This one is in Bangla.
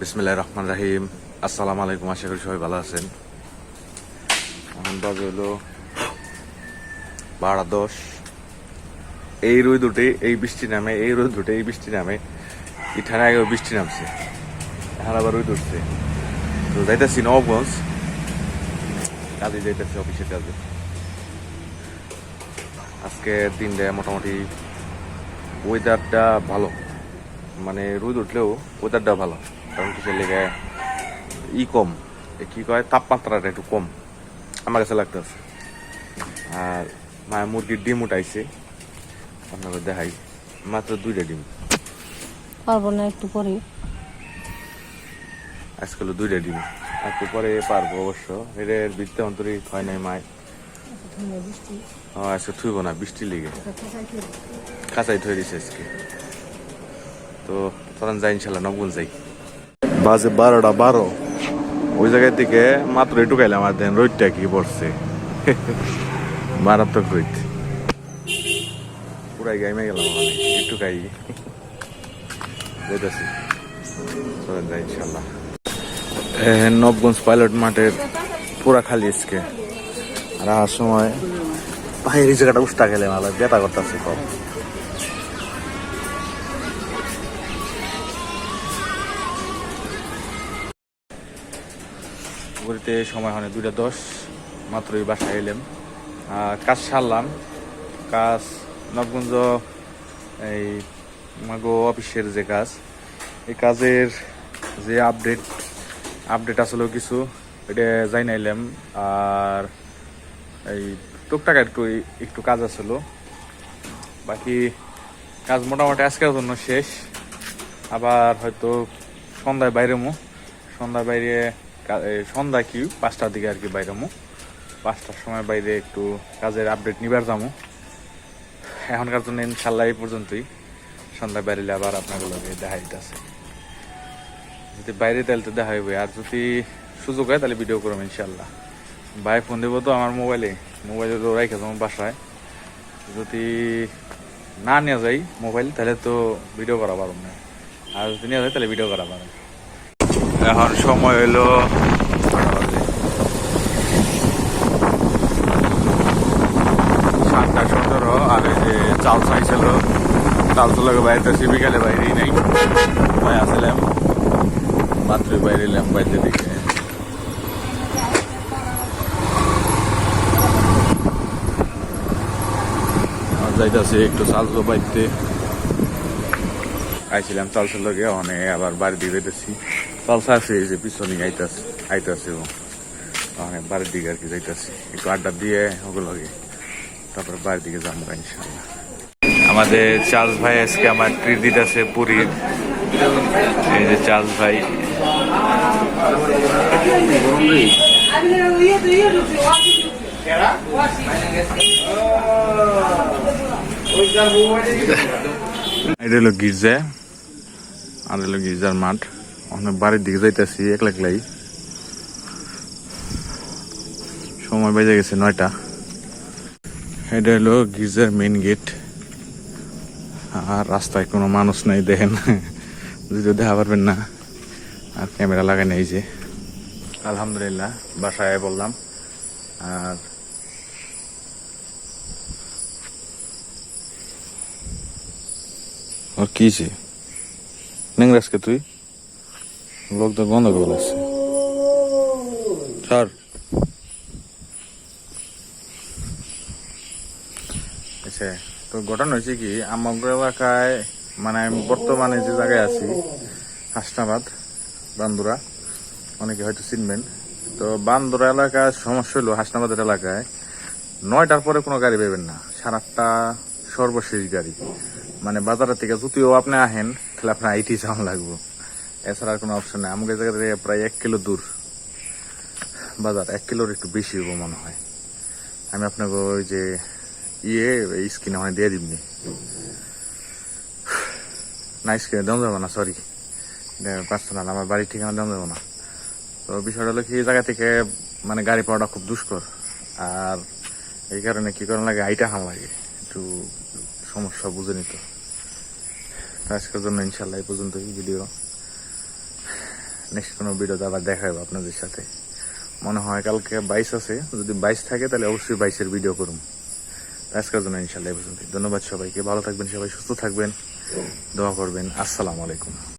বিসমিল্লাহ রহমান রাহিম। আসসালামু আলাইকুম আশা করি সবাই ভালো আছেন। এখন বাজে হলো বারো দশ। এই রোদ উঠে এই বৃষ্টি নামে, এই রোদ উঠে এই বৃষ্টি নামে। ইঠানে আগে বৃষ্টি নামছে। এখন আবার রোদ উঠছে। তো যাইতেছি নবগঞ্জ। কাজে যাইতেছি অফিসের কাজে। আজকে দিনটা মোটামুটি ওয়েদারটা ভালো। মানে রোদ উঠলেও ওয়েদারটা ভালো। কারণ কিসের লেগে ই কম। কি কয় তাপমাত্রাটা একটু কম। আমার কাছে লাগতেছে আর মায়ের মুরগির ডিম উঠাইছে। আপনাকে দেখাই। মাত্র দুইটা ডিম। পারব না একটু পরে আজকাল দুইটা ডিম। একটু পরে পারব অবশ্য এর বৃত্তে অন্তরে হয় নাই মায়। আজকে থুইব না বৃষ্টি লেগে। কাঁচাই থয়ে দিছে আজকে। তো তখন যাই ইনশাল্লাহ নবগুন যাই বাজে বারোটা বারো। ওই জায়গায় থেকে মাত্র একটু খাইলাম আর দেন রোদটা কি পড়ছে। মারাত্মক রোদ। পুরাই গাইমে গেলাম একটু খাই। যেতেছি। ইনশাল্লাহ। নবগঞ্জ পাইলট মাঠের পুরা খালি আজকে। আর সময় বাইরে জায়গাটা উস্তা গেলে মালা ব্যথা করতেছে কম ঘুরতে সময় হয় দুইটা দশ মাত্রই বাসায় এলাম। কাজ সারলাম। কাজ, নবগঞ্জ, এই মাগো অফিসের যে কাজ, এই কাজের যে আপডেট আপডেট আসলে কিছু, এটা যাই নাইলাম আর এই টুকটাক একটু একটু কাজ আসলো বাকি কাজ মোটামুটি আজকের জন্য শেষ। আবার হয়তো সন্ধ্যায় বাইরে মো। সন্ধ্যায় বাইরে সন্ধ্যা কি পাঁচটার দিকে আর কি বাইরে মো পাঁচটার সময় বাইরে একটু কাজের আপডেট নিবার যাব এখনকার জন্য ইনশাল্লাহ এই পর্যন্তই। সন্ধ্যা বাইরে আবার আপনাগুলোকে দেখা দিতেছে। যদি বাইরে তাহলে তো দেখা হইবে আর যদি সুযোগ হয় তাহলে ভিডিও করব ইনশাল্লাহ। ভাই ফোন দেবো তো আমার মোবাইলে মোবাইলে তো রাইখে তোমার বাসায়। যদি না নিয়ে যাই মোবাইল তাহলে তো ভিডিও করা পারব না। আর যদি নিয়ে যাই তাহলে ভিডিও করা পারব এখন সময় হইল সাতটা সতেরো, আর এই যে চাল চাইছিল, চাল চালকে বাইরে আসি বিকালে বাইরেই নাই। ভাই আসলাম মাত্র বাইরে এলাম বাইরে দিকে। যাইতাছি একটু চাল তো বাইতে আইছিলাম চাল চাল লগে, অনেক আবার বাড়ির দিকে যাইতেছি। চাল আছে এই যে পিছনে আইতাছে আইতাছে ও। অনেক বাড়ির দিকে আর কি যাইতাছি। একটু আড্ডা দিয়ে ওগুলো লগে তারপরে বাড়ির দিকে যাব ইনশাল্লাহ আমাদের চার্লস ভাই আজকে আমার ট্রিট দিতেছে পুরীর। এই যে চার্লস ভাই। এটা হলো গির্জা। আর হলো গির্জার মাঠ। অনেক বাড়ির দিকে যাইতেছি, একলা একলাই। সময় বেজে গেছে নয়টা। এটা হলো গির্জার মেন গেট আর রাস্তায় কোনো মানুষ নাই, দেখেন। যদিও দেখা পারবেন না। আর ক্যামেরা লাগাই নেই যে। আলহামদুলিল্লাহ, বাসায় বললাম। আর আর কি যে নেংরাজকে তুই? লোক তো গন্ডগোল আছে ছাড় আচ্ছা তো ঘটনা হয়েছে কি আমার এলাকায় মানে আমি বর্তমানে যে জায়গায় আছি হাসনাবাদ বান্দুরা অনেকে হয়তো চিনবেন তো বান্দুরা এলাকায় সমস্যা হলো হাসনাবাদের এলাকায় নয়টার পরে কোনো গাড়ি পাবেন না সাড়ে আটটা সর্বশেষ গাড়ি মানে বাজারের থেকে যদিও আপনি আহেন তাহলে আপনার আইটি যাওয়া লাগবো এছাড়া আর কোনো অপশন নেই। আমাকে জায়গা থেকে প্রায় এক কিলো দূর। বাজার, এক কিলোর একটু বেশি হব মনে হয়। আমি আপনাকে ওই যে ইয়ে এই স্ক্রিনে মানে দিয়ে দিবনি। না স্ক্রিনে দেওয়া যাব না সরি পার্সোনাল আমার বাড়ির ঠিকানা দেওয়া যাব না। তো বিষয়টা হলো কি, এই জায়গা থেকে মানে গাড়ি পাওয়াটা খুব দুষ্কর। আর এই কারণে কি করার লাগে, আইটা হাম লাগে। একটু সমস্যা বুঝে নিত। আজকের জন্য ইনশাল্লাহ এই পর্যন্তই ভিডিও নেক্সট কোনো ভিডিওতে আবার দেখা হবে আপনাদের সাথে। মনে হয় কালকে বাইশ আছে। যদি বাইশ থাকে, তাহলে অবশ্যই বাইশের ভিডিও করুন। আজকের জন্য ইনশাল্লাহ ধন্যবাদ সবাইকে। ভালো থাকবেন সবাই, সুস্থ থাকবেন। দোয়া করবেন। আসসালামু আলাইকুম।